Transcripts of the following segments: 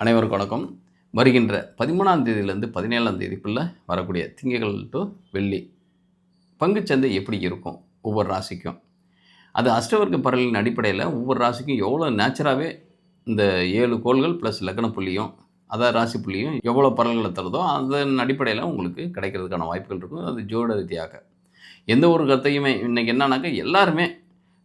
அனைவருக்கும் வணக்கம். வருகின்ற பதிமூணாம் தேதியிலேருந்து பதினேழாம் தேதிக்குள்ளே வரக்கூடிய திங்கள் டு வெள்ளி பங்குச்சந்தை எப்படி இருக்கும்? ஒவ்வொரு ராசிக்கும். அது அஷ்டவர்க்க பரலின் அடிப்படையில் ஒவ்வொரு ராசிக்கும் எவ்வளோ நேச்சராகவே இந்த ஏழு கோள்கள் ப்ளஸ் லக்ன புள்ளியும் அதாவது ராசி புள்ளியும் எவ்வளோ பரல்களை தருதோ அதன் அடிப்படையில் உங்களுக்கு கிடைக்கிறதுக்கான வாய்ப்புகள் இருக்கும். அது ஜோட ரீதியாக. எந்த ஒரு கருத்தையுமே இன்றைக்கி என்னன்னாக்கா எல்லாருமே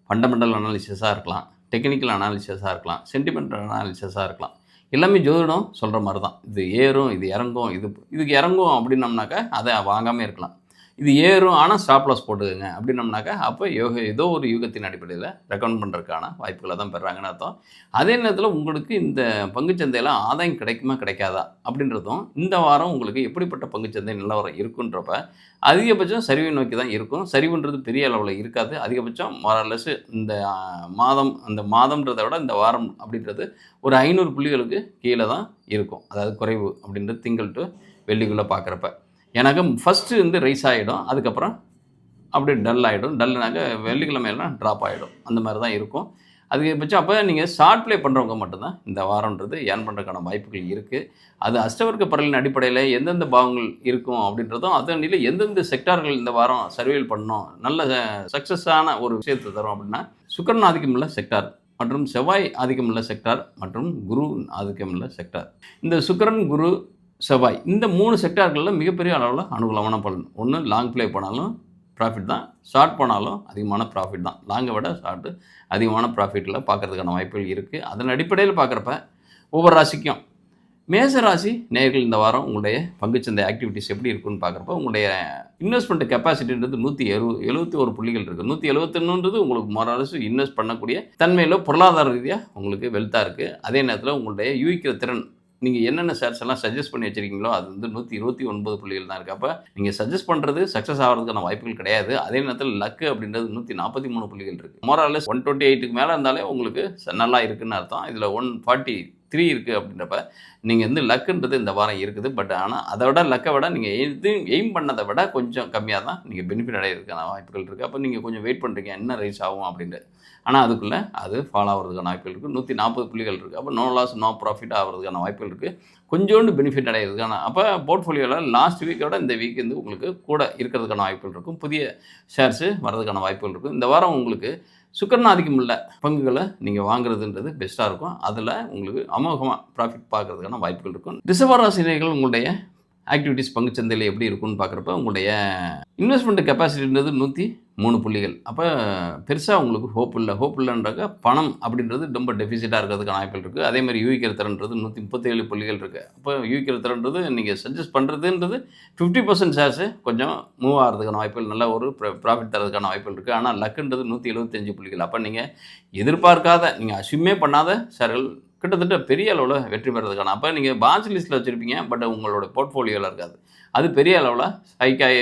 ஃபண்டமெண்டல் அனாலிசிஸாக இருக்கலாம் டெக்னிக்கல் அனாலிசிஸாக இருக்கலாம் சென்டிமெண்டல் அனாலிசிஸாக இருக்கலாம். எல்லாமே ஜோதிடம் சொல்கிற மாதிரி தான் இது ஏறும் இது இறங்கும் இது இதுக்கு இறங்கும் அப்படின்னம்னாக்கா அதை வாங்காமல் இருக்கலாம். இது ஏறும் ஆனால் ஸ்டாப் லாஸ் போட்டுக்கோங்க. அப்படின்னம்னாக்கா அப்போ யோக ஏதோ ஒரு யூகத்தின் அடிப்படையில் ரெக்கமெண்ட் பண்ணுறதுக்கான வாய்ப்புகளை தான் பெறாங்கன்னு அர்த்தம். அதே நேரத்தில் உங்களுக்கு இந்த பங்குச்சந்தையில் ஆதாயம் கிடைக்குமா கிடைக்காதா? அப்படின்றதும் இந்த வாரம் உங்களுக்கு எப்படிப்பட்ட பங்குச்சந்தை நிலவரம் இருக்குன்றப்ப அதிகபட்சம் சரிவை நோக்கி தான் இருக்கும். சரிவுன்றது பெரிய அளவில் இருக்காது. அதிகபட்சம் மாரலஸ் இந்த மாதம் அந்த மாதம்ன்றதை விட இந்த வாரம் அப்படின்றது ஒரு ஐநூறு புள்ளிகளுக்கு கீழே தான் இருக்கும். அதாவது குறைவு அப்படின்றது திங்கள் டு வெள்ளிக்குள்ளே பார்க்குறப்ப. எனக்கு ஃபஸ்ட்டு வந்து ரைஸ் ஆகிடும் அதுக்கப்புறம் அப்படியே டல் ஆகிடும் டல்னாக்க வெள்ளிக்கிழமையெல்லாம் ட்ராப் ஆகிடும் அந்த மாதிரி தான் இருக்கும் அதிகபட்சம் அப்போ நீங்கள் ஷார்ட் ப்ளே பண்ணுறவங்க மட்டும்தான். இந்த வாரம்ன்றது ஏர்ன் பண்ணுறதுக்கான வாய்ப்புகள் இருக்குது அது அஷ்டவர்க்க பரலின் அடிப்படையில் எந்தெந்த பாவங்கள் இருக்கும் அப்படின்றதும் அதன் நிலை எந்தெந்த செக்டார்கள் இந்த வாரம் சர்வேல் பண்ணணும் நல்ல சக்ஸஸான ஒரு விஷயத்தை தரும் அப்படின்னா சுக்கரன் ஆதிக்கமுள்ள செக்டார் மற்றும் செவ்வாய் ஆதிக்கமுள்ள செக்டார் மற்றும் குரு ஆதிக்கமுள்ள செக்டார் இந்த சுக்கரன் குரு செவ்வாய் இந்த மூணு செக்டார்களில் மிகப்பெரிய அளவில் அனுகூலமான பலன். ஒன்று லாங் ப்ளே பண்ணாலும் ப்ராஃபிட் தான். ஷார்ட் போனாலும் அதிகமான ப்ராஃபிட் தான். லாங்கை விட ஷார்ட்டு அதிகமான ப்ராஃபிட்டில் பார்க்கறதுக்கான வாய்ப்புகள் இருக்குது அதன் அடிப்படையில் பார்க்குறப்ப ஒவ்வொரு ராசிக்கும் மேச ராசி நேர்கள் இந்த வாரம் உங்களுடைய பங்குச்சந்தை ஆக்டிவிட்டிஸ் எப்படி இருக்குன்னு பார்க்குறப்ப உங்களுடைய இன்வெஸ்ட்மெண்ட் கெப்பாசிட்டின்றது நூற்றி எழு எழுபத்தி ஒரு புள்ளிகள் இருக்குது நூற்றி எழுபத்தொன்னுன்றது உங்களுக்கு மொரலசு இன்வெஸ்ட் பண்ணக்கூடிய தன்மையில் பொருளாதார ரீதியாக உங்களுக்கு வெல்த்தாக இருக்குது அதே நேரத்தில் உங்களுடைய யூகிக்கிற திறன் நீங்கள் என்னென்ன ஷேர்ஸ் எல்லாம் சஜஸ்ட் பண்ணி வச்சிருக்கீங்களோ அது வந்து நூற்றி இருபத்தி ஒன்பது புள்ளிகள் தான் இருக்குது அப்போ நீங்கள் சஜஸ்ட் பண்ணுறது சக்ஸஸ் ஆகிறதுக்கான வாய்ப்புகள் கிடையாது. அதே நேரத்தில் லக்கு அப்படின்றது நூற்றி நாற்பத்தி மூணு புள்ளிகள் இருக்குது மோரலஸ் ஒன் டுவெண்ட்டி எயிட்டுக்கு மேலே இருந்தாலே உங்களுக்கு நல்லா இருக்குன்னு அர்த்தம். இதில் ஒன் ஃபார்ட்டி த்ரீ இருக்குது அப்படின்றப்ப நீங்கள் வந்து லக்குன்றது இந்த வாரம் இருக்குது. பட் ஆனால் அதை விட லக்கை விட நீங்கள் எது எய்ம் பண்ணதை விட கொஞ்சம் கம்மியாக தான் நீங்கள் பெனிஃபிட் அடையிறதுக்கான வாய்ப்புகள் இருக்குது அப்போ நீங்கள் கொஞ்சம் வெயிட் பண்ணுறீங்க என்ன ரைஸ் ஆகும் அப்படின்ட்டு. ஆனால் அதுக்குள்ளே அது ஃபாலோ ஆகிறதுக்கான வாய்ப்புகள் இருக்குது நூற்றி நாற்பது புள்ளிகள் இருக்குது அப்போ நோ லாஸ் நோ ப்ராஃபிட் ஆகிறதுக்கான வாய்ப்புகள் இருக்குது கொஞ்சோண்டு பெனிஃபிட் அடையிறதுக்கான அப்போ போர்ட்ஃபோலியோவில் லாஸ்ட் வீக்கோட இந்த வீக் வந்து உங்களுக்கு கூட இருக்கிறதுக்கான வாய்ப்புகள் இருக்கும். புதிய ஷேர்ஸு வர்றதுக்கான வாய்ப்புகள் இருக்கும். இந்த வாரம் உங்களுக்கு சுக்கரநாதிக்கம் உள்ள பங்குகளை நீங்கள் வாங்குறதுன்றது பெஸ்ட்டாக இருக்கும். அதில் உங்களுக்கு அமோகமாக ப்ராஃபிட் பார்க்குறதுக்கான வாய்ப்புகள் இருக்கும். ரிசர்வராசினியர்கள் உங்களுடைய ஆக்டிவிட்டீஸ் பங்குச்சந்தையில் எப்படி இருக்கும்னு பார்க்குறப்ப உங்களுடைய இன்வெஸ்ட்மெண்ட் கெப்பாசிட்டின்றது நூற்றி மூணு புள்ளிகள். அப்போ பெருசாக உங்களுக்கு ஹோப் இல்லை. ஹோப் இல்லைன்றாக்க பணம் அப்படின்றது ரொம்ப டெஃபிசிட்டாக இருக்கிறதுக்கான வாய்ப்புகள் இருக்குது அதே மாதிரி யூகிக்கிற திறன்றது நூற்றி முப்பத்தேழு புள்ளிகள் இருக்குது அப்போ யூகிக்கிற திறன்றது நீங்கள் சஜஸ்ட் பண்ணுறதுன்றது ஃபிஃப்டி பர்சன்ட் ஷேர்ஸு கொஞ்சம் மூவ் ஆகிறதுக்கான வாய்ப்புகள் நல்ல ஒரு ப்ராஃபிட் தரதுக்கான வாய்ப்புகள் இருக்குது ஆனால் லக்குன்றது நூற்றி எழுபத்தஞ்சு புள்ளிகள். அப்போ நீங்கள் எதிர்பார்க்காத நீங்கள் அசியூமே பண்ணாத ஷேர்கள் கிட்டத்தட்ட பெரிய அளவில் வெற்றி பெறதுக்கான. அப்போ நீங்கள் பாஞ்ச் லிஸ்ட்டில் வச்சுருப்பீங்க பட் உங்களோட போர்ட்ஃபோலியோவில் இருக்காது. அது பெரிய அளவில் ஹைக்காய்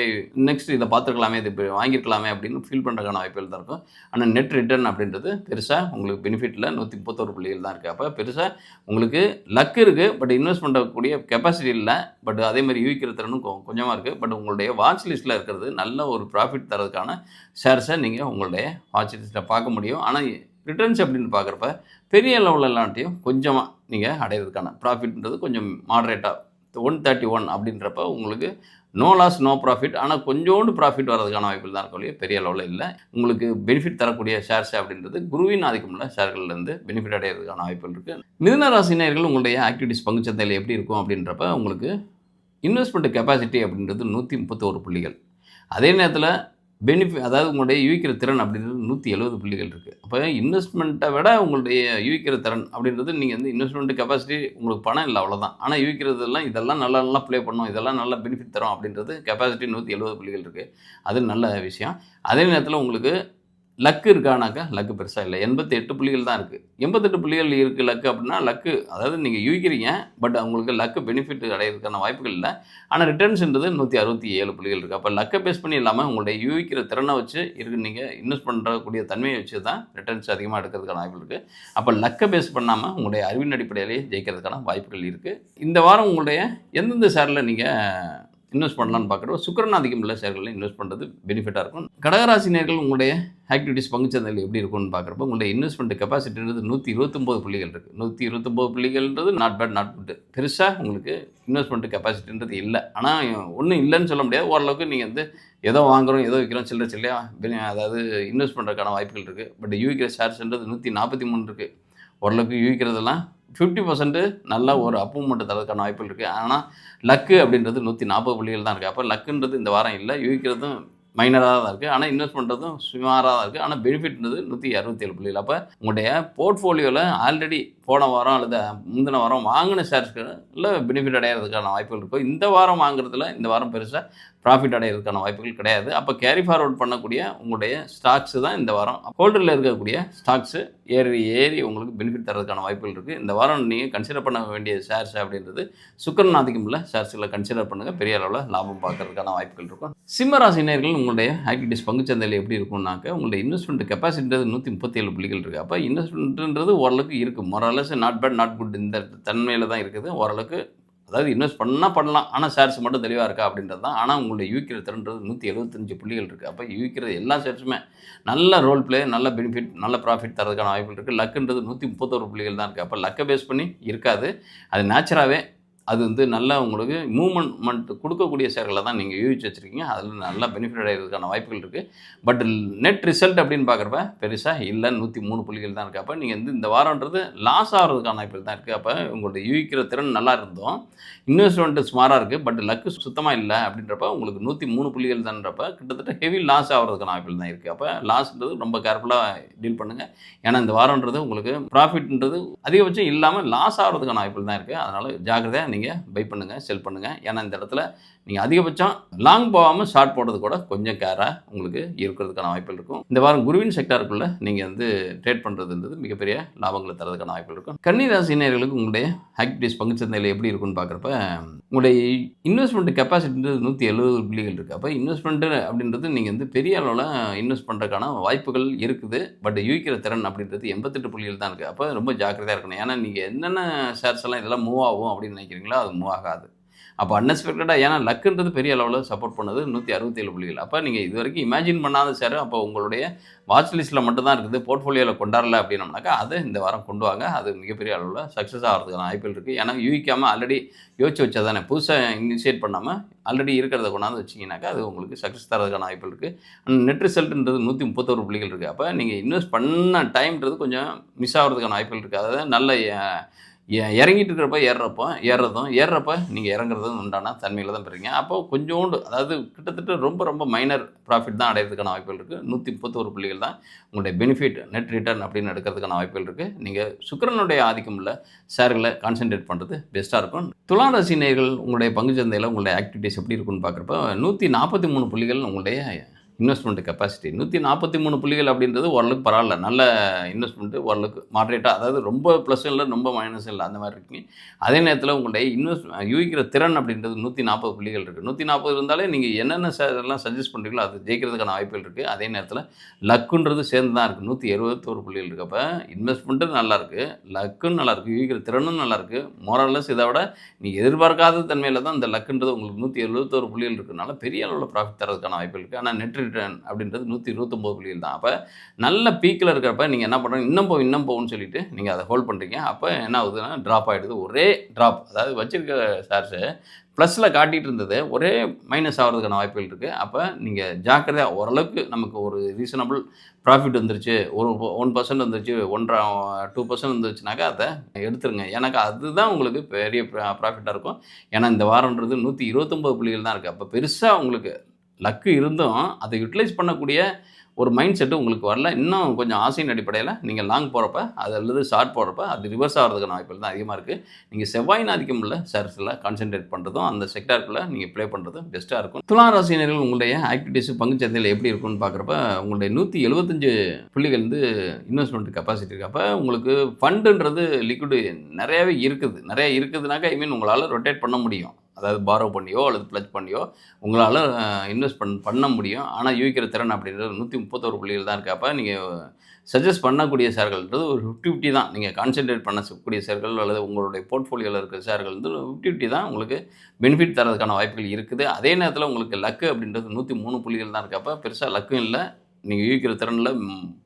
நெக்ஸ்ட் இதை பார்த்துருக்கலாமே இது வாங்கியிருக்கலாமே அப்படின்னு ஃபீல் பண்ணுறதுக்கான வாய்ப்புகள் தான் இருக்கும். ஆனால் நெட் ரிட்டர்ன் அப்படின்றது பெருசாக உங்களுக்கு பெனிஃபிட்டில் நூற்றி முப்பத்தோரு புள்ளிகள் தான் இருக்குது அப்போ பெருசாக உங்களுக்கு லக் இருக்குது பட் இன்வெஸ்ட் பண்ணக்கூடிய கெப்பாசிட்டி இல்லை. பட் அதே மாதிரி யூகிக்கிற திறனும் கொஞ்சமாக இருக்குது பட் உங்களுடைய வாட்ச் லிஸ்ட்டில் இருக்கிறது நல்ல ஒரு ப்ராஃபிட் தரதுக்கான ஷேர்ஸை நீங்கள் உங்களுடைய வாட்ச் லிஸ்ட்டில் பார்க்க முடியும். ஆனால் ரிட்டர்ன்ஸ் அப்படின்னு பார்க்குறப்ப பெரிய லெவலில் எல்லாட்டையும் கொஞ்சமாக நீங்கள் அடையிறதுக்கான ப்ராஃபிட்ன்றது கொஞ்சம் மாடரேட்டாக ஒன் தேர்ட்டி ஒன் அப்படின்றப்ப உங்களுக்கு நோ லாஸ் நோ ப்ராஃபிட் ஆனால் கொஞ்சோண்டு ப்ராஃபிட் வரதுக்கான வாய்ப்புகள் தான் இருக்கும் பெரிய லெவலில் இல்லை. உங்களுக்கு பெனிஃபிட் தரக்கூடிய ஷேர்ஸ் அப்படின்றது குருவின் ஆதிக்கமுள்ள ஷேர்கள்லேருந்து பெனிஃபிட் அடையிறதுக்கான வாய்ப்புகள் இருக்குது மிதுன ராசினியர்கள் உங்களுடைய ஆக்டிவிட்டிஸ் பங்குச்சந்தையில் எப்படி இருக்கும் அப்படின்றப்ப உங்களுக்கு இன்வெஸ்ட்மெண்ட் கெப்பாசிட்டி அப்படின்றது நூற்றி முப்பத்தோரு புள்ளிகள். அதே நேரத்தில் பெனிஃபிட் அதாவது உங்களுடைய யூகிக்கிற திறன் அப்படின்றது நூற்றி எழுபது புள்ளிகள் இருக்குது அப்போ இன்வெஸ்ட்மெண்ட்டை விட உங்களுடைய யூகிக்கிற திறன் அப்படின்றது நீங்கள் வந்து இன்வெஸ்ட்மெண்ட் கெப்பாசிட்டி உங்களுக்கு பணம் இல்லை அவ்வளோதான் ஆனால் யூகிக்கிறதெல்லாம் இதெல்லாம் நல்லா நல்லா ப்ளே பண்ணும். இதெல்லாம் நல்லா பெனிஃபிட் தரும் அப்படின்றது கெப்பாசிட்டி நூற்றி எழுபது புள்ளிகள் இருக்குது அது நல்ல விஷயம். அதே நேரத்தில் உங்களுக்கு லக்கு இருக்கானாக்கா? லக்கு பெருசாக இல்லை. எண்பத்தி எட்டு புள்ளிகள் தான் இருக்குது எண்பத்தெட்டு புள்ளிகள் இருக்குது லக்கு அப்படின்னா லக்கு அதாவது நீங்கள் யூகிக்கிறீங்க பட் அவங்களுக்கு லக்கு பெனிஃபிட் அடையிறதுக்கான வாய்ப்புகள் இல்லை. ஆனால் ரிட்டர்ன்ஸ்ன்றது நூற்றி அறுபத்தி ஏழு புள்ளிகள் இருக்குது அப்போ லக்கை பேஸ் பண்ணி இல்லாமல் உங்களுடைய யூகிக்கிற திறனை வச்சு இருக்கு. நீங்கள் இன்வெஸ்ட் பண்ணுறக்கூடிய தன்மையை வச்சு தான் ரிட்டர்ன்ஸ் அதிகமாக எடுக்கிறதுக்கான வாய்ப்புகள் இருக்குது அப்போ லக்கை பேஸ் பண்ணாமல் உங்களுடைய அறிவின் அடிப்படையிலேயே ஜெயிக்கிறதுக்கான வாய்ப்புகள் இருக்குது இந்த வாரம் உங்களுடைய எந்தெந்த ஷேரில் நீங்கள் இன்வெஸ்ட் பண்ணலாம்னு பார்க்குறோம். சுக்கரன் அதிகம் உள்ள ஷேர்களில் இன்வெஸ்ட் பண்ணுறது பெனிஃபிட்டாக இருக்கும். கடகராசினியர்கள் உங்களுடைய ஆக்டிவிட்டிஸ் பங்குச்சந்தையில் எப்படி இருக்கும்னு பார்க்குறப்ப உங்களுடைய இன்வெஸ்ட்மெண்ட் கெப்பாசிட்டின்றது நூற்றி இருபத்தொம்போது புள்ளிகள் இருக்குது நூற்றி இருபத்தொம்போது புள்ளிகள்ன்றது நாட் பேட் நாட் குட் பெருசாக உங்களுக்கு இன்வெஸ்ட்மெண்ட் கெப்பாசிட்டின்றது இல்லை. ஆனால் ஒன்றும் இல்லைன்னு சொல்ல முடியாது. ஓரளவுக்கு நீங்கள் வந்து ஏதோ வாங்குறோம் ஏதோ விற்கிறோம் சில்லற சில்லையா அதாவது இன்வெஸ்ட் பண்ணுறதுக்கான வாய்ப்புகள் இருக்குது பட் யூவிக்கிற ஷேர்ஸ்ன்றது நூற்றி நாற்பத்தி மூணு இருக்குது ஓரளவுக்கு யூகிக்கிறதெல்லாம் ஃபிஃப்டி பர்சன்ட்டு நல்லா ஒரு அப்ரூவ்மெண்ட் தரதுக்கான வாய்ப்புகள் இருக்குது ஆனால் லக்கு அப்படின்றது நூற்றி நாற்பது புள்ளிகள் தான் இருக்குது அப்போ லக்குன்றது இந்த வாரம் இல்லை. யூகிக்கிறதும் மைனராக தான் இருக்குது ஆனால் இன்வெஸ்ட் பண்ணுறதும் சுமாராக தான் இருக்குது ஆனால் பெனிஃபிட்ன்றது நூற்றி அறுபத்தேழு புள்ளிகள். அப்போ உங்களுடைய போர்ட்ஃபோலியோவில் ஆல்ரெடி போன வாரம் அல்லது முந்தின வாரம் வாங்கின ஷேர்ஸ்களில் பெனிஃபிட் அடையிறதுக்கான வாய்ப்புகள் இருக்கும் இந்த வாரம் வாங்குறதுல இந்த வாரம் பெருசாக ப்ராஃபிட் அடையிறதுக்கான வாய்ப்புகள் கிடையாது. அப்போ கேரி ஃபார்வர்ட் பண்ணக்கூடிய உங்களுடைய ஸ்டாக்ஸ் தான் இந்த வாரம். ஹோல்டரில் இருக்கக்கூடிய ஸ்டாக்ஸு ஏறி ஏறி உங்களுக்கு பெனிஃபிட் தரதுக்கான வாய்ப்புகள் இருக்குது இந்த வாரம் நீங்கள் கன்சிடர் பண்ண வேண்டிய ஷேர்ஸ் அப்படின்றது சுக்கரன் அதிகம் உள்ள ஷேர்ஸில் கன்சிடர் பண்ணுங்கள் பெரிய அளவில் லாபம் பார்க்கறதுக்கான வாய்ப்புகள் இருக்கும். சிம்ம ராசினியர்கள் உங்களுடைய ஆக்டிவிட்டிஸ் பங்குச்சந்தையில் எப்படி இருக்கும்னாக்க உங்களுடைய இன்வெஸ்ட்மெண்ட் கெப்பாசிட்டின்றது நூற்றி முப்பத்தேழு புள்ளிகள் இருக்குது அப்போ இன்வெஸ்ட்மெண்ட்ன்றது ஓரளவுக்கு இருக்குது மொரலஸ் நாட் பேட் நாட் குட் இந்த தன்மையில் தான் இருக்குது. ஓரளவுக்கு அதாவது இன்வெஸ்ட் பண்ணால் பண்ணலாம். ஆனால் ஷேர்ஸ் மட்டும் தெளிவாக இருக்கா அப்படின்றது தான். ஆனால் உங்களுடைய யூக்கிற திறன்றது நூற்றி எழுபத்தஞ்சு புள்ளிகள் இருக்குது அப்போ யூக்கிற எல்லா ஷேர்ஸுமே நல்ல ரோல் ப்ளே நல்ல பெனிஃபிட் நல்ல ப்ராஃபிட் தரதுக்கான வாய்ப்புகள் இருக்குது லக்குன்றது நூற்றி முப்பத்தோரு புள்ளிகள் தான் இருக்குது அப்போ லக்கை பேஸ் பண்ணி இருக்காது. அது நேச்சுராகவே அது வந்து நல்லா உங்களுக்கு மூவ்மெண்ட் கொடுக்கக்கூடிய ஷேர்களை தான் நீங்கள் யூகிச்சு வச்சுருக்கீங்க. அதில் நல்லா பெனிஃபிட் அடைகிறதுக்கான வாய்ப்புகள் இருக்குது பட் நெட் ரிசல்ட் அப்படின்னு பார்க்குறப்ப பெருசாக இல்லை. நூற்றி மூணு புள்ளிகள் தான் இருக்குது அப்போ நீங்கள் வந்து இந்த வாரன்றது லாஸ் ஆகிறதுக்கான வாய்ப்புகள் தான் இருக்குது அப்போ உங்களுடைய யூகிக்கிற திறன் நல்லா இருந்தோம். இன்வெஸ்ட்மெண்ட்டு சுமாராக இருக்குது பட் லக்கு சுத்தமாக இல்லை அப்படின்றப்ப உங்களுக்கு நூற்றி மூணு புள்ளிகள் தான்றப்ப கிட்டத்தட்ட ஹெவி லாஸ் ஆகிறதுக்கான வாய்ப்புகள் தான் இருக்குது அப்போ லாஸ்ன்றது ரொம்ப கேர்ஃபுல்லாக டீல் பண்ணுங்கள் ஏன்னா இந்த வாரன்றது உங்களுக்கு ப்ராஃபிட்ன்றது அதிகபட்சம் இல்லாமல் லாஸ் ஆகிறதுக்கான வாய்ப்புகள் தான் இருக்குது அதனால் ஜாக்கிரதையாக நீங்கள் பை பண்ணுங்கள் செல் பண்ணுங்கள் ஏன்னா இந்த இடத்துல நீங்கள் அதிகபட்சம் லாங் போகாமல் ஷார்ட் போடுறது கூட கொஞ்சம் கேராக உங்களுக்கு இருக்கிறதுக்கான வாய்ப்புகள் இருக்கும். இந்த வாரம் குருவின் செக்டாருக்குள்ளே நீங்கள் வந்து ட்ரேட் பண்ணுறதுன்றது மிகப்பெரிய லாபங்களை தரதுக்கான வாய்ப்புகள் இருக்கும். கன்னிராசினியர்களுக்கு உங்களுடைய ஆக்டிவிட்டிஸ் பங்குச்சந்தையில் எப்படி இருக்குன்னு பார்க்குறப்ப உங்களுடைய இன்வெஸ்ட்மெண்ட் கெப்பாசிட்டின்றது நூற்றி எழுபது புள்ளிகள் இருக்குது அப்போ இன்வெஸ்ட்மெண்ட்டு அப்படின்றது நீங்கள் வந்து பெரிய அளவில் இன்வெஸ்ட் பண்ணுறதுக்கான வாய்ப்புகள் இருக்குது. பட் யூகிக்கிற திறன் அப்படின்றது எண்பத்தெட்டு புள்ளிகள் தான் இருக்குது அப்போ ரொம்ப ஜாக்கிரதையாக இருக்கணும். ஏன்னா நீங்கள் என்னென்ன ஷேர்ஸ் எல்லாம் இதெல்லாம் மூவ் ஆகும் அப்படின்னு நினைக்கிறீங்களோ அது மூவ் ஆகாது. அப்போ அன்எக்ஸ்பெக்டடாக ஏன்னா லக்குன்றது பெரிய அளவில் சப்போர்ட் பண்ணது நூற்றி அறுபத்தேழு புள்ளிகள். அப்போ நீங்கள் இது வரைக்கும் இமேஜின் பண்ணாத சார் அப்போ உங்களுடைய வாட்ச் லிஸ்ட்டில் மட்டும்தான் இருக்குது. போர்ட்ஃபோலியோவில் கொண்டாடல அப்படின்னம்னாக்கா அதை இந்த வாரம் கொண்டு வாங்க. அது மிகப்பெரிய அளவில் சக்ஸஸ் ஆகிறதுக்கான வாய்ப்புகள் இருக்குது ஏன்னா யூகிக்காமல் ஆல்ரெடி யோசிச்சு வச்சா தானே புதுசாக இனிஷியேட் பண்ணாமல் ஆல்ரெடி இருக்கிறத கொண்டாந்து வச்சிங்கனாக்கா அது உங்களுக்கு சக்ஸஸ் தரதுக்கான வாய்ப்புகள் இருக்குது நெட் ரிசல்ட்ன்றது நூற்றி முப்பத்தோரு புள்ளிகள் இருக்குது அப்போ நீங்கள் இன்வெஸ்ட் பண்ண டைம்ன்றது கொஞ்சம் மிஸ் ஆகிறதுக்கான வாய்ப்புகள் இருக்குது அதாவது நல்ல இறங்கிட்டு இருக்கிறப்ப ஏறுறப்போ ஏறுறதும் ஏறுறப்ப நீங்கள் இறங்குறதும் உண்டான தன்மையில் தான் பெறீங்க. அப்போ கொஞ்சோண்டு அதாவது கிட்டத்தட்ட ரொம்ப ரொம்ப மைனர் ப்ராஃபிட் தான் அடையிறதுக்கான வாய்ப்புகள் இருக்குது நூற்றி முப்பத்தோரு புள்ளிகள் தான் உங்களுடைய பெனிஃபிட் நெட் ரிட்டர்ன் அப்படின்னு எடுக்கிறதுக்கான வாய்ப்புகள் இருக்குது நீங்கள் சுக்கரனுடைய ஆதிக்கம் உள்ள ஷேர்களை கான்சென்ட்ரேட் பண்ணுறது பெஸ்ட்டாக இருக்கும். துலா ராசி உங்களுடைய உங்களுடைய பங்குச்சந்தையில் உங்களுடைய ஆக்டிவிட்டிஸ் எப்படி இருக்குன்னு பார்க்குறப்ப நூற்றி நாற்பத்தி மூணு புள்ளிகள் உங்களுடைய இன்வெஸ்ட்மெண்ட் கெப்பாசிட்டி நூற்றி நாற்பத்தி மூணு புள்ளிகள் அப்படின்றது ஓரளவுக்கு பரவாயில்ல. நல்ல இன்வெஸ்ட்மெண்ட்டு ஓரளவுக்கு மாட்ரேட்டாக அதாவது ரொம்ப ப்ளஸ் இல்லை ரொம்ப மைனஸ் இல்லை அந்த மாதிரி இருக்குங்க. அதே நேரத்தில் உங்களுடைய இன்வெஸ்ட் யூகிக்கிற திறன் அப்படின்றது நூற்றி நாற்பது புள்ளிகள் இருக்குது நூற்றி நாற்பது இருந்தாலே நீங்கள் என்னென்ன எல்லாம் சஜஸ்ட் பண்ணுறீங்களோ அது ஜெயிக்கிறதுக்கான வாய்ப்புகள் இருக்குது அதே நேரத்தில் லக்குன்றது சேர்ந்து தான் இருக்குது நூற்றி எழுபத்தோரு புள்ளிகள் இருக்குது அப்போ இன்வெஸ்ட்மெண்ட்டும் நல்லாயிருக்கு லக்குன்னு நல்லாயிருக்கு யூகிக்கிற திறனும் நல்லாயிருக்கு மோரல்லஸ் இதை விட நீங்கள் எதிர்பார்க்காத தன்மையில் தான் இந்த லக்குன்றது உங்களுக்கு நூற்றி எழுபத்தோரு புள்ளிகள் இருக்கிறனால பெரிய அளவில் ப்ராஃபிட் தரதுக்கான வாய்ப்பு இருக்குது ஆனால் நெட் ரிட்டர்ன் அப்படின்றது நூற்றி இருபத்தொம்போது புள்ளியில் தான். அப்போ நல்ல பீக்கில் இருக்கிறப்ப நீங்கள் என்ன பண்ணுறீங்க இன்னும் போ இன்னும் போகும்னு சொல்லிட்டு நீங்கள் அதை ஹோல்ட் பண்ணுறீங்க அப்போ என்ன ஆகுதுன்னா ட்ராப் ஆகிடுது ஒரே ட்ராப் அதாவது வச்சிருக்க ஷேர்ஸு ப்ளஸில் காட்டிகிட்டு இருந்தது. ஒரே மைனஸ் ஆகிறதுக்கான வாய்ப்புகள் இருக்குது அப்போ நீங்கள் ஜாக்கிரதையாக ஓரளவுக்கு நமக்கு ஒரு ரீசனபிள் ப்ராஃபிட் வந்துருச்சு. ஒரு ஒன் பர்சன்ட் வந்துருச்சு. ஒன்றரை டூ பர்சன்ட் வந்துருச்சுனாக்கா அதை எடுத்துருங்க. எனக்கு அதுதான் உங்களுக்கு பெரிய ப்ராஃபிட்டாக இருக்கும். ஏன்னா இந்த வாரம்ன்றது நூற்றி இருபத்தொம்பது புள்ளிகள் தான் இருக்குது அப்போ பெருசாக உங்களுக்கு லக்கு இருந்தும் அதை யூட்டிலைஸ் பண்ணக்கூடிய ஒரு மைண்ட் செட்டு உங்களுக்கு வரல. இன்னும் கொஞ்சம் ஆசையின் அடிப்படையில் நீங்கள் லாங் போகிறப்ப அது அல்லது ஷார்ட் போகிறப்ப அது ரிவர்ஸ் ஆகிறதுக்கான வாய்ப்புகள் தான் அதிகமாக இருக்குது நீங்கள் செவ்வாயின் ஆதிக்கம் உள்ள சர்ஸில் கான்சென்ட்ரேட் பண்ணுறதும் அந்த செக்டாருக்குள்ளே நீங்கள் ப்ளே பண்ணுறதும் பெஸ்ட்டாக இருக்கும். துலா ராசினர்கள் உங்களுடைய ஆக்டிவிட்டீஸ் பங்குச்சந்தையில் எப்படி இருக்கும்னு பார்க்குறப்ப உங்களுடைய நூற்றி எழுபத்தஞ்சு புள்ளிகள் வந்து இன்வெஸ்ட்மெண்ட் கெப்பாசிட்டி இருக்குது அப்போ உங்களுக்கு ஃபண்டுன்றது லிக்விடு நிறையாவே இருக்குது. நிறைய இருக்குதுனாக்கா ஐ மீன் உங்களால் ரொட்டேட் பண்ண முடியும். அதாவது பாரோ பண்ணியோ அல்லது ப்ளச் பண்ணியோ உங்களால் இன்வெஸ்ட் பண் பண்ண முடியும். ஆனால் யூகிக்கிற திறன் அப்படின்றது நூற்றி முப்பத்தோரு புள்ளிகள் தான் இருக்கப்போ நீங்கள் சஜஸ்ட் பண்ணக்கூடிய ஷேர்கள்ன்றது ஒரு ஃபிஃப்டி ஃபிஃப்டி தான். நீங்கள் கான்சென்ட்ரேட் பண்ணக்கூடிய ஷேர்கள் அல்லது உங்களுடைய போர்ட்ஃபோலியோவில் இருக்கிற ஷேர்கள் வந்து ஃபிஃப்டி ஃபிஃப்டி தான் உங்களுக்கு பெனிஃபிட் தரதுக்கான வாய்ப்புகள் இருக்குது. அதே நேரத்தில் உங்களுக்கு லக்கு அப்படின்றது நூற்றி மூணு புள்ளிகள் தான் இருக்கப்போ பெருசாக லக்கும் இல்லை. நீங்கள் யூகிக்கிற திறனில்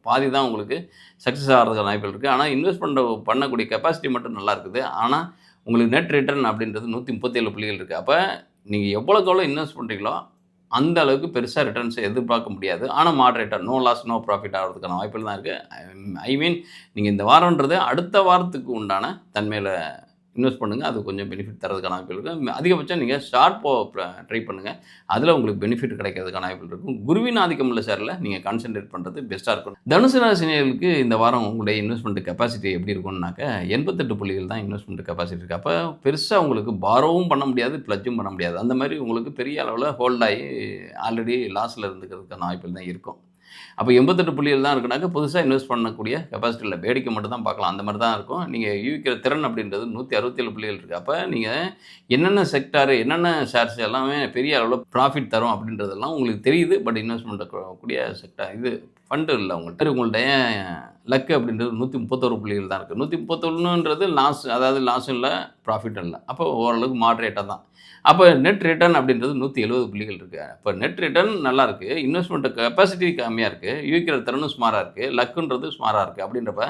பாதி தான் உங்களுக்கு சக்ஸஸ் ஆகிறதுக்கான வாய்ப்புகள் இருக்குது ஆனால் இன்வெஸ்ட் பண்ண பண்ணக்கூடிய கெப்பாசிட்டி மட்டும் நல்லா இருக்குது. ஆனால் உங்களுக்கு நெட் ரிட்டர்ன் அப்படின்றது நூற்றி முப்பத்தேழு புள்ளிகள் இருக்குது அப்போ நீங்கள் எவ்வளோக்கு எவ்வளோ இன்வெஸ்ட் பண்ணுறீங்களோ அந்த அளவுக்கு பெருசாக ரிட்டர்ன்ஸ் எதிர்பார்க்க முடியாது. ஆனால் மாட்ரேட்டாக நோ லாஸ் நோ ப்ராஃபிட் ஆகிறதுக்கான வாய்ப்புகள் தான் இருக்குது ஐ மீன் நீங்கள் இந்த வாரன்றது அடுத்த வாரத்துக்கு உண்டான தன்மையில் இன்வெஸ்ட் பண்ணுங்கள் அது கொஞ்சம் பெனிஃபிட் தரதுக்கான வாய்ப்பு இருக்குது அதிகபட்சம் நீங்கள் ஷார்ட் போ ட்ரை பண்ணுங்கள் அதில் உங்களுக்கு பெனிஃபிட் கிடைக்கிறதுக்கான வாய்ப்பு இருக்கும் குருவின் ஆதிக்கம் உள்ள சேரில் நீங்கள் கான்சென்ட்ரேட் பண்ணுறது பெஸ்ட்டாக இருக்கும். தனுசு ராசினியர்களுக்கு இந்த வாரம் உங்களுடைய இன்வெஸ்ட்மெண்ட் கெப்பாசிட்டி எப்படி இருக்கும்னாக்க எண்பத்தெட்டு புள்ளிகள் தான் இன்வெஸ்ட்மெண்ட் கெப்பாசிட்டி இருக்குது அப்போ பெருசாக உங்களுக்கு பாரோவும் பண்ண முடியாது ப்ளஜும் பண்ண முடியாது. அந்த மாதிரி உங்களுக்கு பெரிய அளவில் ஹோல்ட் ஆகி ஆல்ரெடி லாஸில் இருந்துக்கிறதுக்கான வாய்ப்புகள் தான் இருக்கும். அப்போ எண்பத்தெட்டு புள்ளிகள் தான் இருக்குனாக்க புதுசாக இன்வெஸ்ட் பண்ணக்கூடிய கெப்பாசிட்டியில் வேடிக்கை மட்டும் தான் பார்க்கலாம். அந்த மாதிரி தான் இருக்கும். நீங்கள் யூகிக்கிற திறன் அப்படின்றது நூற்றி அறுபத்தேழு புள்ளிகள் இருக்குது அப்போ நீங்கள் என்னென்ன செக்டார் என்னென்ன ஷேர்ஸ் எல்லாமே பெரிய அளவில் ப்ராஃபிட் தரும் அப்படின்றதெல்லாம் உங்களுக்கு தெரியுது. பட் இன்வெஸ்ட்மெண்ட் கூடிய செக்டார் இது ஃபண்டு இல்லை உங்கள்கிட்ட உங்கள்டைய லக்கு அப்படின்றது நூற்றி முப்பத்தோரு புள்ளிகள் தான் இருக்குது நூற்றி முப்பத்தொன்னுன்றது லாஸ் அதாவது லாஸும் இல்லை ப்ராஃபிட்டும் இல்லை. அப்போ ஓரளவுக்கு மாட்ரேட்டாக தான். அப்போ நெட் ரிட்டர்ன் அப்படின்றது நூற்றி எழுபது புள்ளிகள் இருக்குது அப்போ நெட் ரிட்டர்ன் நல்லா இருக்குது இன்வெஸ்ட்மெண்ட் கெப்பாசிட்டி கம்மியாக இருக்குது யூகிக்கிற திறனும் ஸ்மாராக இருக்குது லக்குன்றது ஸ்மாராக இருக்குது அப்படின்றப்ப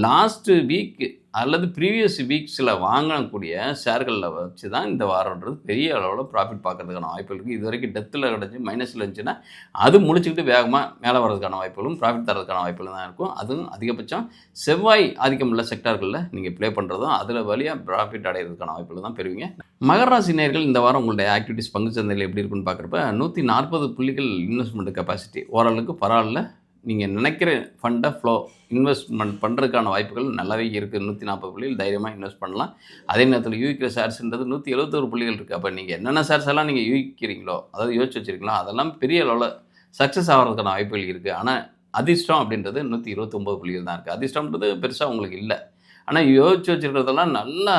லாஸ்ட்டு வீக் அல்லது ப்ரீவியஸ் வீக்ஸில் வாங்கக்கூடிய ஷேர்களில் வச்சு தான் இந்த வாரன்றது பெரிய அளவில் ப்ராஃபிட் பார்க்கறதுக்கான வாய்ப்பு இருக்குது இது வரைக்கும் டெத்தில் கிடச்சி மைனஸில் இருந்துச்சுன்னா அது முடிச்சுக்கிட்டு வேகமாக மேலே வர்றதுக்கான வாய்ப்புகளும் ப்ராஃபிட் தரதுக்கான வாய்ப்புகளும் தான் இருக்கும். அதுவும் அதிகபட்சம் செவ்வாய் ஆதிக்கம் உள்ள செக்டார்களில் நீங்கள் ப்ளே பண்ணுறதும் அதில் வழியாக ப்ராஃபிட் அடைகிறதுக்கான வாய்ப்புகள் தான் பெறுவீங்க. மகராசி நேர்கள் இந்த வாரம் உங்களுடைய ஆக்டிவிட்டிஸ் பங்கு சந்தையில் எப்படி இருக்குன்னு பார்க்குறப்ப நூற்றி நாற்பது புள்ளிகள் இன்வெஸ்ட்மெண்ட் கெப்பாசிட்டி ஓரளவுக்கு பரவாயில்ல. நீங்கள் நினைக்கிற ஃபண்டை ஃப்ளோ இன்வெஸ்ட்மெண்ட் பண்ணுறதுக்கான வாய்ப்புகள் நல்லாவே இருக்குது நூற்றி நாற்பது புள்ளிகள் தைரியமாக இன்வெஸ்ட் பண்ணலாம். அதே நேரத்தில் யூகிக்கிற ஷேர்ஸ்ன்றது நூற்றி எழுபத்தொரு புள்ளிகள் இருக்குது அப்போ நீங்கள் என்னென்ன ஷேர்ஸ் எல்லாம் நீங்கள் யூகிக்கிறீங்களோ அதாவது யோசிச்சு வச்சிருக்கீங்களோ அதெல்லாம் பெரிய அளவில் சக்ஸஸ் ஆகிறதுக்கான வாய்ப்புகள் இருக்குது ஆனால் அதிர்ஷ்டம் அப்படின்றது நூற்றி இருபத்தொம்போது புள்ளிகள் தான் இருக்குது அதிர்ஷ்டம்ன்றது பெருசாக உங்களுக்கு இல்லை. ஆனால் யோசிச்சு வச்சுருக்கிறதெல்லாம் நல்லா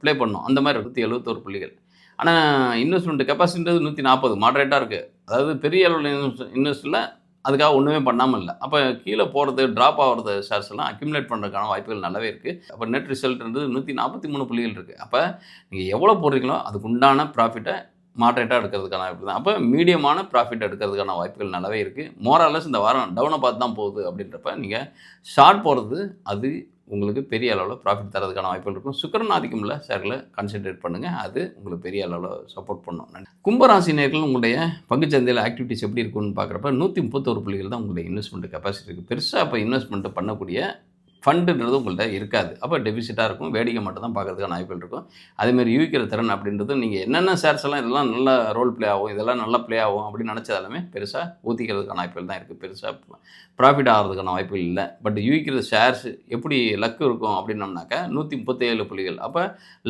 ப்ளே பண்ணும். அந்த மாதிரி நூற்றி எழுபத்தோரு புள்ளிகள். ஆனால் இன்வெஸ்ட்மெண்ட் கெப்பாசிட்டின்றது நூற்றி நாற்பது மாட்ரேட்டாக இருக்குது அதாவது பெரிய அளவில் இன்வெஸ்ட் இன்வெஸ்ட்டில் அதுக்காக ஒன்றுமே பண்ணாமல் இல்லை அப்போ கீழே போகிறது ட்ராப் ஆகிறது ஷேர்ஸ் எல்லாம் அக்யூமுலேட் பண்ணுறதுக்கான வாய்ப்புகள் நல்லாவே இருக்குது அப்போ நெட் ரிசல்ட்ன்றது நூற்றி நாற்பத்தி மூணு புள்ளிகள் இருக்குது அப்போ நீங்கள் எவ்வளோ போடுறீங்களோ அதுக்கு உண்டான ப்ராஃபிட்டை மாட்ரேட்டாக எடுக்கிறதுக்கான வாய்ப்பு தான். அப்போ மீடியமான ப்ராஃபிட் எடுக்கிறதுக்கான வாய்ப்புகள் நல்லாவே இருக்குது மோரலஸ் இந்த வாரம் டவுனை பார்த்து தான் போகுது அப்படின்றப்ப நீங்கள் ஷார்ட் போகிறது அது உங்களுக்கு பெரிய அளவில் ப்ராஃபிட் தரதுக்கான வாய்ப்புகள் இருக்கும். சுக்கரன் ஆதிக்கம் உள்ள ஷேர்களை கான்சென்ட்ரேட் பண்ணுங்கள் அது உங்களுக்கு பெரிய அளவில் சப்போர்ட் பண்ணும். கும்பராசி நேர்கள் உங்களுடைய பங்குச்சந்தையில் ஆக்டிவிட்டிஸ் எப்படி இருக்குன்னு பார்க்குறப்ப நூற்றி முப்பத்தோரு புள்ளிகள் தான் உங்களுடைய இன்வெஸ்ட்மெண்ட் கெப்பாசிட்டி இருக்குது பெருசாக இப்போ இன்வெஸ்ட்மெண்ட் பண்ணக்கூடிய ஃபண்டுன்றது உங்கள்கிட்ட இருக்காது. அப்போ டெபிசிட்டாக இருக்கும். வேடிக்கை மட்டும் தான் பார்க்கறதுக்கான வாய்ப்புகள் இருக்கும். அதேமாதிரி யூகிக்கிற திறன் அப்படின்றது நீங்கள் என்னென்ன ஷேர்ஸ் எல்லாம் இதெல்லாம் நல்லா ரோல் ப்ளே ஆகும் இதெல்லாம் நல்லா ப்ளே ஆகும் அப்படின்னு நினச்சதாலுமே பெருசாக ஊற்றிக்கிறதுக்கான வாய்ப்புகள் தான் இருக்குது பெருசாக ப்ராஃபிட் ஆகிறதுக்கான வாய்ப்புகள் இல்லை. பட் யூகிக்கிற ஷேர்ஸ் எப்படி லக்கு இருக்கும் அப்படின்னம்னாக்கா நூற்றி முப்பத்தேழு புள்ளிகள். அப்போ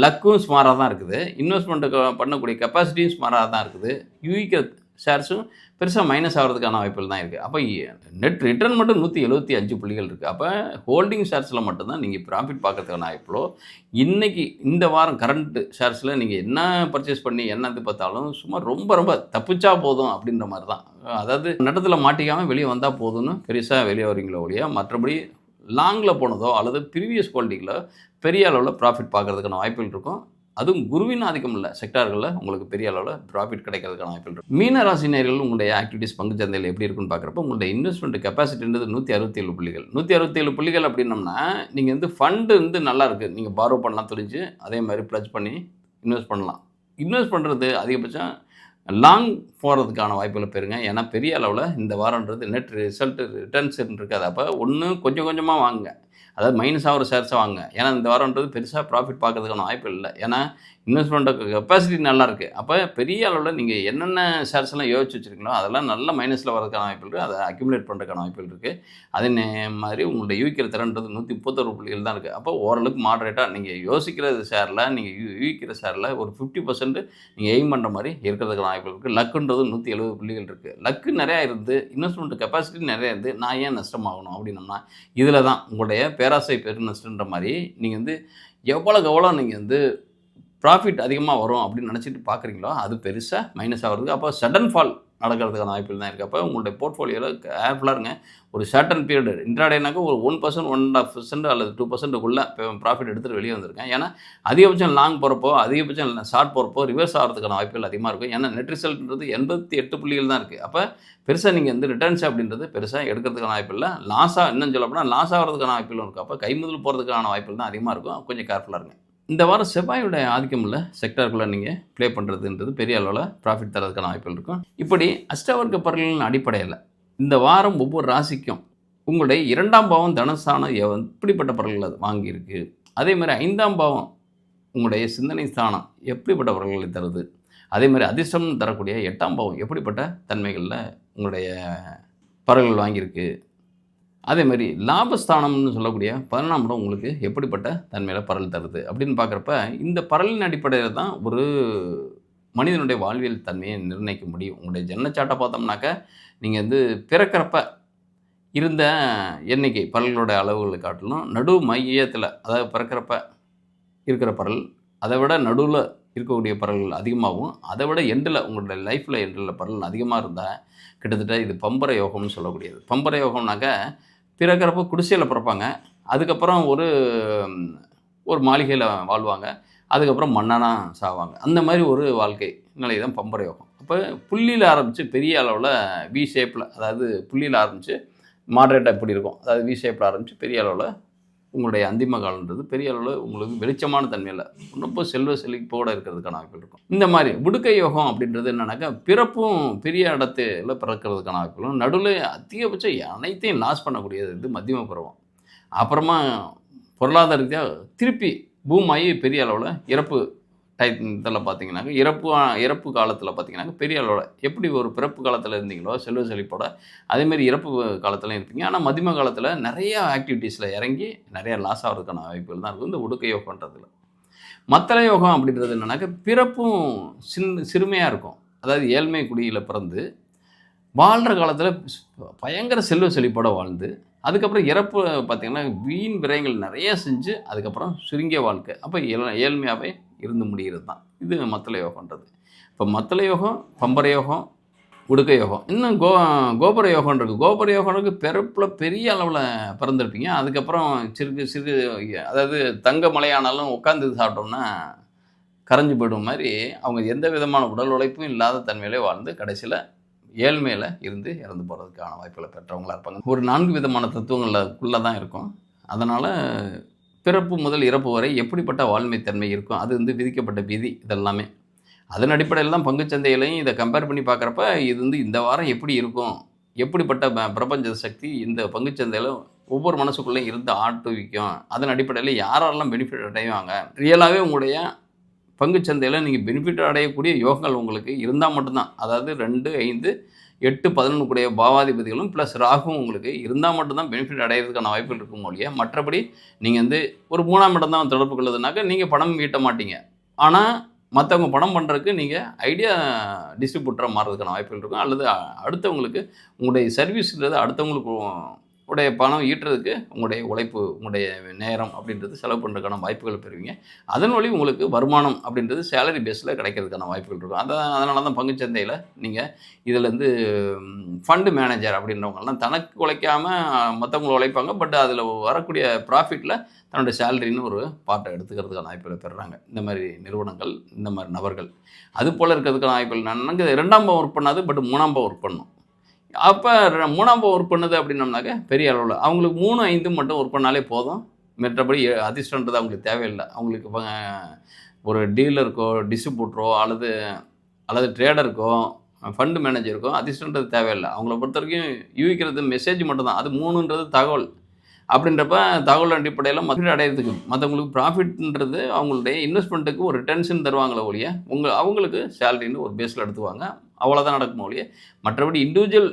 லக்கும் ஸ்மாராக தான் இருக்குது. இன்வெஸ்ட்மெண்ட்டு பண்ணக்கூடிய கெப்பாசிட்டியும் ஸ்மாராக தான் இருக்குது. யூகிக்கிற ஷேர்ஸும் பெருசாக மைனஸ் ஆகிறதுக்கான வாய்ப்புகள் தான் இருக்குது அப்போ நெட் ரிட்டர்ன் மட்டும் நூற்றி எழுபத்தி அஞ்சு புள்ளிகள் இருக்குது அப்போ ஹோல்டிங் ஷேர்ஸில் மட்டும்தான் நீங்கள் ப்ராஃபிட் பார்க்கறதுக்கான வாய்ப்புகளோ இன்றைக்கி இந்த வாரம் கரண்ட் ஷேர்ஸில் நீங்கள் என்ன பர்ச்சேஸ் பண்ணி என்ன இது பார்த்தாலும் சும்மா ரொம்ப ரொம்ப தப்பிச்சா போதும் அப்படின்ற மாதிரி தான் அதாவது நட்டத்தில் மாட்டிக்காமல் வெளியே வந்தால் போதும்னு பெருசாக வெளியே வரீங்களோ ஒழிய மற்றபடி லாங்கில் போனதோ அல்லது ப்ரீவியஸ் குவாலிட்டியில் பெரிய அளவில் ப்ராஃபிட் பார்க்குறதுக்கான வாய்ப்புகள் இருக்கும். அதுவும் குருவின் ஆதிக்கம் இல்லை. செக்டார்களில் உங்களுக்கு பெரிய அளவில் ப்ராஃபிட் கிடைக்கிறதுக்கான வாய்ப்புகள் இருக்கும் மீன ராசினியர்கள் உங்களுடைய ஆக்டிவிட்டிஸ் பங்கு சந்தையில் எப்படி இருக்குன்னு பார்க்குறப்ப உங்களுடைய இன்வெஸ்ட்மெண்ட் கெப்பாசிட்டின்றது நூற்றி அறுபத்தேழு புள்ளிகள். நூற்றி அறுபத்தேழு புள்ளிகள் அப்படின்னம்னா நீங்கள் வந்து ஃபண்டு வந்து நல்லா இருக்குது நீங்கள் பாரோ பண்ணலாம் தெரிஞ்சு அதே மாதிரி ப்ளஸ் பண்ணி இன்வெஸ்ட் பண்ணலாம். இன்வெஸ்ட் பண்ணுறது அதிகபட்சம் லாங் போகிறதுக்கான வாய்ப்புகளை பெறுங்க. ஏன்னா பெரிய அளவில் இந்த வாரன்றது நெட் ரிசல்ட் ரிட்டர்ன்ஸ் இருக்காது. அப்போ ஒன்று கொஞ்சம் கொஞ்சமாக வாங்குங்க. அதாவது மைனஸ் ஆகிற ஷேர்ஸை வாங்க ஏன்னா இந்த வாரம்ன்றது பெருசாக ப்ராஃபிட் பார்க்கறதுக்கான வாய்ப்பு இல்லை. ஏன்னா இன்வெஸ்ட்மெண்ட் கெப்பாசிட்டி நல்லா இருக்குது அப்போ பெரிய அளவில் நீங்கள் என்னென்ன ஷேர்ஸ் எல்லாம் யோசிச்சு வச்சுருக்கீங்களோ அதெல்லாம் நல்ல மைனஸில் வரதுக்கான வாய்ப்பு இருக்குது அதை அக்யூமுலேட் பண்ணுறதுக்கான வாய்ப்புகள் இருக்குது அதே மாதிரி உங்களுடைய யூகிக்கிற திறன்றது நூற்றி முப்பத்தொரு புள்ளிகள் தான் இருக்குது அப்போ ஓரளவுக்கு மாடரேட்டாக நீங்கள் யோசிக்கிற ஷேரில் நீங்கள் யூகிக்கிற ஷேரில் ஒரு ஃபிஃப்டி பர்சன்ட் நீங்கள் எய்ம் பண்ணுற மாதிரி இருக்கிறதுக்கான வாய்ப்புகள் இருக்குது லக்குன்றது நூற்றி எழுபது புள்ளிகள் இருக்குது லக்கு நிறையா இருந்து இன்வெஸ்ட்மெண்ட் கெப்பாசிட்டி நிறையா இருந்து நான் ஏன் நஷ்டமாகணும் அப்படின்னம்னா இதில் தான் உங்களுடைய பேராசை பெருநஷ்டன்ற மாதிரி நீங்கள் வந்து எவ்வளோக்கு எவ்வளோ நீங்கள் வந்து ப்ராஃபிட் அதிகமாக வரும் அப்படின்னு நினச்சிட்டு பார்க்குறீங்களோ அது பெருசாக மைனஸ் ஆகிறதுக்கு அப்போ சடன் ஃபால் நடக்கிறதுக்கான வாய்ப்புகள் தான் இருக்குது அப்போ உங்களுடைய போர்ட்ஃபோலியோவில் கேர்ஃபுல்லாக இருங்க. ஒரு ஷார்டன் பீரியட் இன்ட்ராடேனாக்க ஒரு one percent one and half percent அல்லது டூ பர்சன்ட்டுக்குள்ளே ப்ராஃபிட் எடுத்துகிட்டு வெளியே வந்திருக்கேன். ஏன்னா அதிகபட்சம் லாங் போகிறப்போ அதிகபட்சம் ஷார்ட் போகிறப்போ ரிவர்ஸ் ஆகிறதுக்கான வாய்ப்புகள் அதிகமாக இருக்கும். ஏன்னா நெட் ரிசல்ட்ன்றது எண்பத்தி எட்டு புள்ளிகள் தான் இருக்குது அப்போ பெருசாக நீங்கள் வந்து ரிட்டர்ன்ஸ் அப்படின்றது பெருசாக எடுக்கிறதுக்கான வாய்ப்பு இல்லை. லாஸாக இன்னும் சொல்ல போனால் லாஸ் ஆகிறதுக்கான வாய்ப்புகளும் இருக்குது அப்போ கைமுதல் போகிறதுக்கான வாய்ப்புகள் தான் அதிகமாக இருக்கும். கொஞ்சம் கேர்ஃபுல்லாக இருங்க. இந்த வாரம் செவ்வாயோட ஆதிக்கம் இல்லை செக்டருக்குள்ளே நீங்கள் ப்ளே பண்ணுறதுன்றது பெரிய அளவில் ப்ராஃபிட் தரதுக்கான வாய்ப்புகள் இருக்கும். இப்படி அஷ்டவர்க்க பரல்களின் அடிப்படையில் இந்த வாரம் ஒவ்வொரு ராசிக்கும் உங்களுடைய இரண்டாம் பாவம் தனஸ்தானம் எவ்- எப்படிப்பட்ட பரல்கள் அது வாங்கியிருக்கு? அதே மாதிரி ஐந்தாம் பாவம் உங்களுடைய சிந்தனை ஸ்தானம் எப்படிப்பட்ட பரல்களை தருது? அதே மாதிரி அதிர்ஷ்டம் தரக்கூடிய எட்டாம் பாவம் எப்படிப்பட்ட தன்மைகளில் உங்களுடைய பரல்கள் வாங்கியிருக்கு? அதே மாதிரி லாபஸ்தானம்னு சொல்லக்கூடிய பதினொன்றாம் இடம் உங்களுக்கு எப்படிப்பட்ட தன்மையில் பரல் தருது? அப்படின்னு பார்க்குறப்ப இந்த பரலின் அடிப்படையில் தான் ஒரு மனிதனுடைய வாழ்வியல் தன்மையை நிர்ணயிக்க முடியும். உங்களுடைய ஜன்னச்சாட்டை பார்த்தோம்னாக்க நீங்கள் வந்து பிறக்கிறப்ப இருந்த எண்ணிக்கை பரல்களோட அளவுகளை காட்டிலும் நடு மையத்தில் அதாவது பிறக்கிறப்ப இருக்கிற பரல் அதை விட நடுவில் இருக்கக்கூடிய பரல்கள் அதிகமாகவும் அதை விட எண்டில் உங்களுடைய லைஃப்பில் எண்டில் பரல் அதிகமாக இருந்தால் கிட்டத்தட்ட இது பம்பர யோகம்னு சொல்லக்கூடியது. பம்பர யோகம்னாக்க பிறக்கிறப்போ குடிசையில் பிறப்பாங்க. அதுக்கப்புறம் ஒரு ஒரு மாளிகையில் வாழ்வாங்க. அதுக்கப்புறம் மன்னனாக சாவாங்க. அந்த மாதிரி ஒரு வாழ்க்கை நிலை தான் பம்பரை யோகம் அப்போ புள்ளியில் ஆரம்பித்து பெரிய அளவில் வி ஷேப்பில் அதாவது புள்ளியில் ஆரம்பித்து மாட்ரேட்டாக எப்படி இருக்கும். அதாவது வி ஷேப்பில் ஆரம்பித்து பெரிய அளவில் உங்களுடைய அந்திம காலன்றது பெரிய அளவில் உங்களுக்கு வெளிச்சமான தன்மையில் ரொம்ப செல்வ செழிப்போடு இருக்கிறதுக்கான வாய்ப்புகள் இருக்கும். இந்த மாதிரி உடுக்கை யோகம் அப்படின்றது என்னன்னாக்கா பிறப்பும் பெரிய இடத்துல பிறக்கிறதுக்கான வாய்ப்புகளும் நடுவில் அதிகபட்சம் அனைத்தையும் லாஸ் பண்ணக்கூடியது இது மத்தியம பருவம். அப்புறமா பொருளாதார ரீதியாக திருப்பி பூமாயி பெரிய அளவில் இறப்பு டைப் இதில் பார்த்தீங்கன்னாக்க இறப்பு இறப்பு காலத்தில் பார்த்தீங்கன்னாக்க பெரிய அளவோட எப்படி ஒரு பிறப்பு காலத்தில் இருந்தீங்களோ செல்வ செழிப்போட அதேமாரி இறப்பு காலத்தில் இருப்பீங்க. ஆனால் மதிம காலத்தில் நிறைய ஆக்டிவிட்டீஸில் இறங்கி நிறைய லாஸ் ஆகிறதுக்கான வாய்ப்புகள் தான் இருக்கும் இந்த உடுக்க யோகன்றதில் மத்தள யோகம் அப்படின்றது என்னன்னாக்க பிறப்பும் சின் சிறுமையாக இருக்கும். அதாவது ஏழ்மை குடியில் பிறந்து வாழ்கிற காலத்தில் பயங்கர செல்வ செழிப்போட வாழ்ந்து அதுக்கப்புறம் இறப்பு பார்த்திங்கன்னா வீண் விரயங்கள் நிறைய செஞ்சு அதுக்கப்புறம் சுருங்கிய வாழ்க்கை. அப்போ ஏழ்மையாகவே இருந்து முடிகிறது தான். இது மத்தள யோகன்றது இப்போ மத்தள யோகம் பம்பர யோகம் உடுக்க யோகம். இன்னும் கோ கோபுர யோகம் இருக்குது கோபுர யோகனுக்கு பிறப்பில் பெரிய அளவில் பிறந்திருப்பீங்க. அதுக்கப்புறம் சிறுகு சிறு அதாவது தங்க மலையானாலும் உட்காந்து சாப்பிட்டோம்னா கரைஞ்சு போயிடும் மாதிரி அவங்க எந்த விதமான உடல் உழைப்பும் இல்லாத தன்மையிலே வாழ்ந்து கடைசியில் ஏழ்மையில் இருந்து இறந்து போகிறதுக்கான வாய்ப்புகளை பெற்றவங்களா இருப்பாங்க. ஒரு நான்கு விதமான தத்துவங்களுக்குள்ளே தான் இருக்கும். அதனால் பிறப்பு முதல் இறப்பு வரை எப்படிப்பட்ட வாழ்மை தன்மை இருக்கும்? அது வந்து விதிக்கப்பட்ட விதி இதெல்லாமே. அதன் அடிப்படையில் தான் பங்குச்சந்தையிலையும் இதை கம்பேர் பண்ணி பார்க்குறப்ப இது வந்து இந்த வாரம் எப்படி இருக்கும்? எப்படிப்பட்ட ப- பிரபஞ்ச சக்தி இந்த பங்குச்சந்தையில் ஒவ்வொரு மனசுக்குள்ளேயும் இருந்து ஆட்டுவிக்கும்? அதன் அடிப்படையில் யாரெல்லாம் பெனிஃபிட் அடைவாங்க? ரியலாகவே உங்களுடைய பங்குச்சந்தையில் நீங்கள் பெனிஃபிட் அடையக்கூடிய யோகங்கள் உங்களுக்கு இருந்தால் மட்டும்தான். அதாவது ரெண்டு ஐந்து எட்டு பதினொன்று கூடிய பாவாதிபதிகளும் ப்ளஸ் ராகுவும் உங்களுக்கு இருந்தால் மட்டும்தான் பெனிஃபிட் அடையிறதுக்கான வாய்ப்புகள் இருக்கும் ஒழிய மற்றபடி நீங்கள் வந்து ஒரு மூணாம் இடம் தான் தொடர்பு கொள்ளுதுனாக்கா நீங்கள் பணம் ஈட்ட மாட்டீங்க. ஆனால் மற்றவங்க பணம் பண்ணுறதுக்கு நீங்கள் ஐடியா டிஸ்ட்ரிபியூட்டராக மாறதுக்கான வாய்ப்புகள் இருக்கும். அல்லது அடுத்தவங்களுக்கு உங்களுடைய சர்வீஸ்ங்கிறது அடுத்தவங்களுக்கு உடைய பணம் ஈட்டுறதுக்கு உங்களுடைய உழைப்பு உங்களுடைய நேரம் அப்படின்றது செலவு பண்ணுறதுக்கான வாய்ப்புகள் பெறுவீங்க. அதன் வழி உங்களுக்கு வருமானம் அப்படின்றது சேலரி பேஸில் கிடைக்கிறதுக்கான வாய்ப்புகள் இருக்கும். அதான் அதனால தான் பங்குச்சந்தையில் நீங்கள் இதுலேருந்து ஃபண்டு மேனேஜர் அப்படின்றவங்கலாம் தனக்கு உழைக்காமல் மற்றவங்களை உழைப்பாங்க. பட் அதில் வரக்கூடிய ப்ராஃபிட்டில் தன்னுடைய சேலரின்னு ஒரு பார்ட்டை எடுத்துக்கிறதுக்கான வாய்ப்புகளை பெறுறாங்க. இந்த மாதிரி நிறுவனங்கள் இந்த மாதிரி நபர்கள். அது போல் இருக்கிறதுக்கான வாய்ப்புகள். நான் ரெண்டாம் ஒர்க் பண்ணாது பட் மூணாம் ஒர்க் பண்ணும் அப்போ மூணாம் பாவம் ஒர்க் பண்ணுது அப்படின்னம்னாக்க பெரிய அளவில். அவங்களுக்கு மூணு ஐந்து மட்டும் ஒர்க் பண்ணாலே போதும். மற்றபடி அதிர்ஷ்டன்றது அவங்களுக்கு தேவையில்லை. அவங்களுக்கு ஒரு டீலருக்கோ டிஸ்ட்ரிபியூட்டரோ அல்லது அல்லது ட்ரேடருக்கோ ஃபண்டு மேனேஜருக்கோ அதிர்ஷ்டன்றது தேவையில்லை. அவங்கள பொறுத்த வரைக்கும் யூகிக்கிறது மெசேஜ் மட்டும்தான். அது மூணுன்றது தகவல். அப்படின்றப்ப தகவல் அடிப்படையில் மக்கள் அடையிறதுக்கு மற்றவங்களுக்கு ப்ராஃபிட்ன்றது அவங்களுடைய இன்வெஸ்ட்மெண்ட்டுக்கு ஒரு ரிட்டர்ன்ஷன் தருவாங்களே ஒழிய உங்கள் அவங்களுக்கு சேலரின்னு ஒரு பேஸில் எடுத்துவாங்க அவ்வளோதான் நடக்கும் ஒழிய மற்றபடி இண்டிவிஜுவல்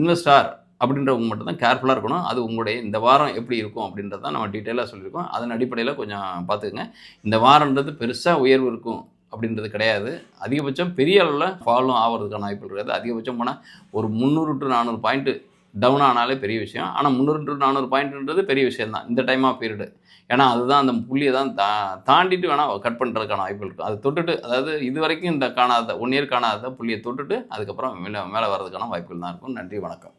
இன்வெஸ்டார் அப்படின்றவங்க மட்டும் தான் கேர்ஃபுல்லாக இருக்கணும். அது உங்களுடைய இந்த வாரம் எப்படி இருக்கும் அப்படின்றத நம்ம டீட்டெயிலாக சொல்லியிருக்கோம். அதன் அடிப்படையில் கொஞ்சம் பார்த்துக்குங்க. இந்த வாரன்றது பெருசாக உயர்வு இருக்கும் அப்படின்றது கிடையாது. அதிகபட்சம் பெரிய அளவில் ஃபாலும் ஆகிறதுக்கான வாய்ப்பு கிடையாது அதிகபட்சம் போனால் ஒரு முந்நூறு டு நானூறு பாயிண்ட்டு டவுன் ஆனாலே பெரிய விஷயம். ஆனால் முந்நூறு டு நானூறு பாயிண்ட்ன்றது பெரிய விஷயம் தான் இந்த டைம் ஆஃப் பீரியடு ஏன்னா அதுதான் அந்த புள்ளியை தான் தா தாண்டிட்டு வேணால் கட் பண்ணுறதுக்கான வாய்ப்புகள் இருக்கும் அது தொட்டுட்டு அதாவது இது வரைக்கும் இந்த காணாத ஒன் இயர் காணாத புள்ளியை தொட்டுட்டு அதுக்கப்புறம் மேலே மேலே வர்றதுக்கான வாய்ப்புகள் தான் இருக்கும். நன்றி வணக்கம்.